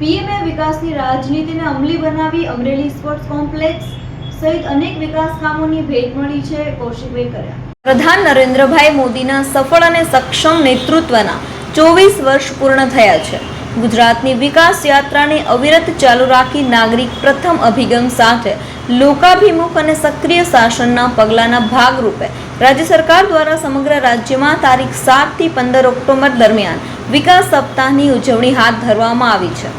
પીએમએ વિકાસની રાજનીતિને અમલી બનાવી અમરેલી સ્પોર્ટ્સ કોમ્પ્લેક્સ સહિત અનેક વિકાસ કામોની ભેટ મળી છે કૌશિકભાઈ કર્યા. પ્રધાન નરેન્દ્રભાઈ મોદીના સફળ અને સક્ષમ નેતૃત્વના ચોવીસ વર્ષ પૂર્ણ થયા છે. ગુજરાતની વિકાસ યાત્રાને અવિરત ચાલુ રાખી નાગરિક પ્રથમ અભિગમ સાથે લોકાભિમુખ અને સક્રિય શાસનના પગલાંના ભાગરૂપે રાજ્ય સરકાર દ્વારા સમગ્ર રાજ્યમાં તારીખ સાતથી પંદર ઓક્ટોબર દરમિયાન વિકાસ સપ્તાહની ઉજવણી હાથ ધરવામાં આવી છે.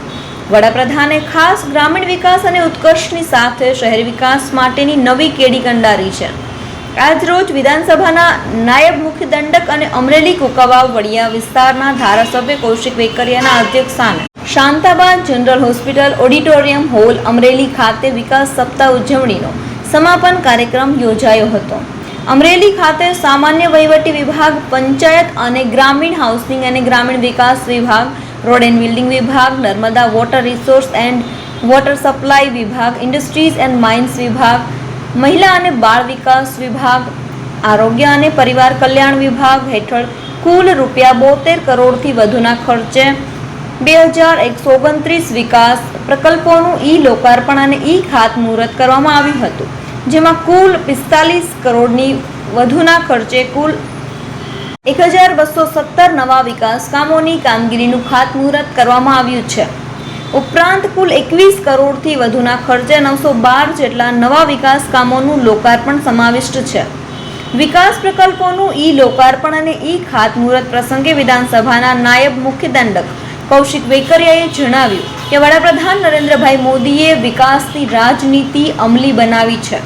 વડાપ્રધાને ખાસ ગ્રામીણ વિકાસ અને ઉત્કર્ષની સાથે શહેરી વિકાસ માટેની નવી કેડી કંડારી છે. આજરોજ વિધાનસભાના નાયબ મુખ્ય દંડક અને અમરેલી કુકાવાવ વડિયા વિસ્તારના ધારાસભ્ય કૌશિક વેકરિયાના અધ્યક્ષસ્થાને Shantabad general hospital auditorium hall Amreli ખાતે વિકાસ સપ્તાહ ઉજવણીનો સમાપન કાર્યક્રમ યોજાયો હતો. અમરેલી ખાતે સામાન્ય વહીવટી વિભાગ, પંચાયત અને ગ્રામીણ હાઉસિંગ અને ગ્રામીણ વિકાસ વિભાગ રોડ એન્ડ બિલ્ડિંગ વિભાગ Narmada water resource and water supply વિભાગ ઇન્ડસ્ટ્રીઝ એન્ડ માઇન્સ વિભાગ મહિલા અને બાળ વિકાસ વિભાગ આરોગ્ય અને પરિવાર કલ્યાણ વિભાગ હેઠળ કુલ રૂપિયા બોતેર કરોડથી વધુના ખર્ચે બે હજાર એકસો ઓગણત્રીસ વિકાસ પ્રકલ્પોનું ઈ લોકાર્પણ અને ઈ ખાતમુહૂર્ત કરવામાં આવ્યું હતું, જેમાં કુલ પિસ્તાલીસ કરોડની વધુના ખર્ચે કુલ એક હજાર બસો સત્તર નવા વિકાસ કામોની કામગીરીનું ખાતમુહૂર્ત કરવામાં આવ્યું છે. ઉપરાંત કુલ એકવીસ કરોડથી વધુના ખર્ચે નવસો બાર જેટલા નવા વિકાસ કામોનું લોકાર્પણ સમાવિષ્ટ છે. વિકાસ પ્રકલ્પોનું ઈ લોકાર્પણ અને ઈ ખાતમુહૂર્ત પ્રસંગે વિધાનસભાના નાયબ મુખ્ય દંડક કૌશિક વેકરિયાએ જણાવ્યું કે વડાપ્રધાન નરેન્દ્રભાઈ મોદીએ વિકાસની રાજનીતિ અમલી બનાવી છે.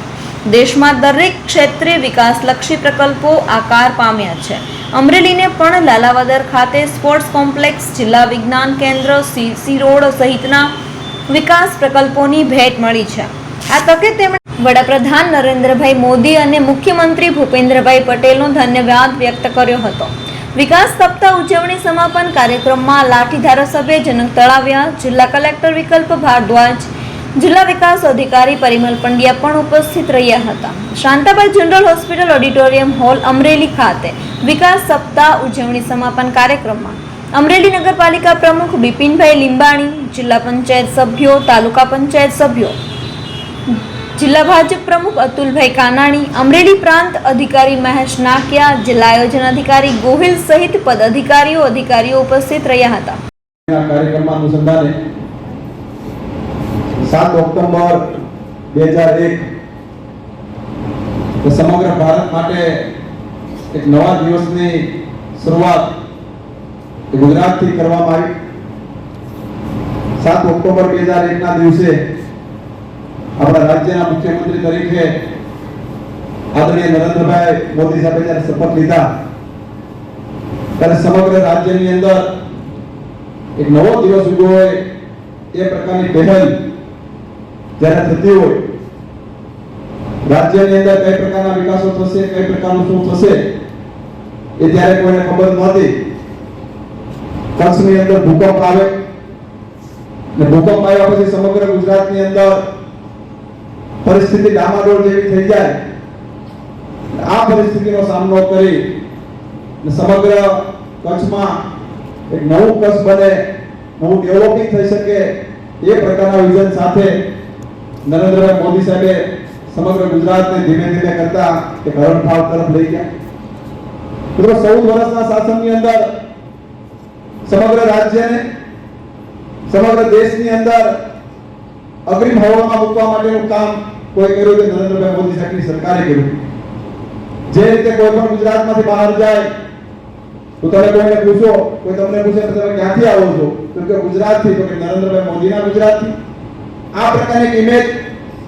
દેશમાં દરેક ક્ષેત્રે વિકાસલક્ષી પ્રકલ્પો આકાર પામ્યા છે. અમરેલીને પણ લાલાવદર ખાતે સ્પોર્ટ્સ કોમ્પ્લેક્સ, જિલ્લા વિજ્ઞાન કેન્દ્ર સીસી રોડ સહિતના વિકાસ પ્રકલ્પોની ભેટ મળી છે. આ તકે તેમણે વડાપ્રધાન નરેન્દ્રભાઈ મોદી અને મુખ્યમંત્રી ભૂપેન્દ્રભાઈ પટેલનો ધન્યવાદ વ્યક્ત કર્યો હતો. વિકાસ સપ્તાહ ઉજવણી સમાપન કાર્યક્રમમાં લાઠી ધારાસભ્ય જનક તળાવિયા, જિલ્લા કલેક્ટર વિકલ્પ ભારદ્વાજ જિલ્લા વિકાસ અધિકારી પરિમલ પંડ્યા પણ ઉપસ્થિત રહ્યા હતા. Shantabai general hospital auditorium hall Amreli ખાતે વિકાસ સપ્તાહ ઉજવણી સમાપન કાર્યક્રમમાં અમરેલી નગરપાલિકા પ્રમુખ બિપિનભાઈ લીંબાણી, જિલ્લા પંચાયત સભ્યો, તાલુકા પંચાયત સભ્યો, જિલ્લા ભાજપ પ્રમુખ અતુલભાઈ કાનાણી, અમરેલી પ્રાંત અધિકારી મહેશ નાકિયા, જિલ્લા આયોજન અધિકારી ગોહિલ સહિત પદ અધિકારીઓ ઉપસ્થિત રહ્યા હતા. સાત ઓક્ટોબર બે હજાર એક. સમગ્ર ભારત માટે એક નવા દિવસની શરૂઆત ગુજરાતથી કરવામાં આવી. સાત ઓક્ટોબર બે હજાર એકના દિવસે આપણા રાજ્યના મુખ્યમંત્રી તરીકે આદરણીય નરેન્દ્રભાઈ મોદી સાહેબે જ્યારે શપથ લીધા, ત્યારે સમગ્ર રાજ્યની અંદર એક નવો દિવસ હોય એ પ્રકારની પહેલ જ્યારે થતી હોય, રાજ્યની અંદર કઈ પ્રકારના વિકાસો થશે, કઈ પ્રકારનું શું થશે, એ ત્યારે કોઈને ખબર નહોતી. કચ્છની અંદર ભૂકંપ આવે ને ભૂકંપ આવ્યા પછી સમગ્ર ગુજરાતની અંદર પરિસ્થિતિ ડામાડોળ જેવી થઈ જાય. આ પરિસ્થિતિનો સામનો કરી સમગ્ર કચ્છમાં એક નવું કચ્છ બને, નવું ડેવલપિંગ થઈ શકે એ પ્રકારના વિઝન સાથે નરેન્દ્રભાઈ મોદી સાહેબે સમગ્ર ગુજરાતને ધીમે ધીમે કરતા એક હરણફાળ તરફ લઈ ગયા મિત્રો ચૌદ વર્ષના શાસનની અંદર સમગ્ર રાજ્યને સમગ્ર દેશની અંદર અગ્રિમ હરોળમાં મૂકવા માટેનું કામ કોઈ કર્યું તે નરેન્દ્રભાઈ મોદી સાહેબની સરકારે કર્યું જે રીતે કોઈ પણ ગુજરાતમાંથી બહાર જાય તો તમે કોઈને પૂછો કોઈ તમને પૂછે તો તમે ક્યાંથી આવો છો તો કે ગુજરાતથી તો કે નરેન્દ્રભાઈ મોદીના ગુજરાતથી આ પ્રકારની ઇમેજ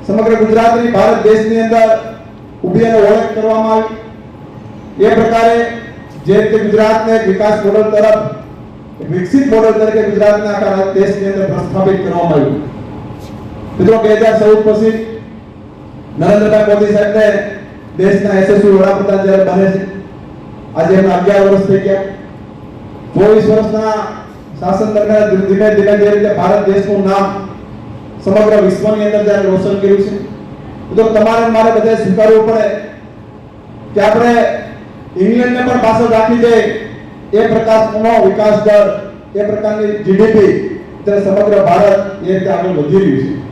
સમગ્ર ગુજરાતની, ભારત દેશની અંદર ઊભી અને ઓળખ કરવામાં આવી. એ પ્રકારે જે રીતે ગુજરાતને વિકાસ મોડલ તરફ, વિકસિત મોડલ તરીકે ગુજરાતને આખા દેશની અંદર પ્રસ્થાપિત કરવામાં આવ્યું. મિત્રો, બે હજાર ચૌદ પછી નરેન્દ્રભાઈ મોદી સાહેબને દેશના યશસ્વી વડાપ્રધાન જ્યારે બને છે, આજે એમના અગિયાર વર્ષ થઈ ગયા. ચોવીસ વર્ષના શાસન દરમિયાન ધીમે ધીમે જે રીતે ભારત દેશનું નામ સમગ્ર વિશ્વની અંદર જ્યારે રોશન કર્યું છે, તો તમારે મારે બધાએ સ્વીકારવું પડે કે આપણે ઇંગ્લેન્ડને પણ પાછળ રાખી દે એ પ્રકારનો વિકાસ દર, એ પ્રકારની જીડીપી ત્યારે સમગ્ર ભારત એ રીતે આગળ વધી રહ્યું છે.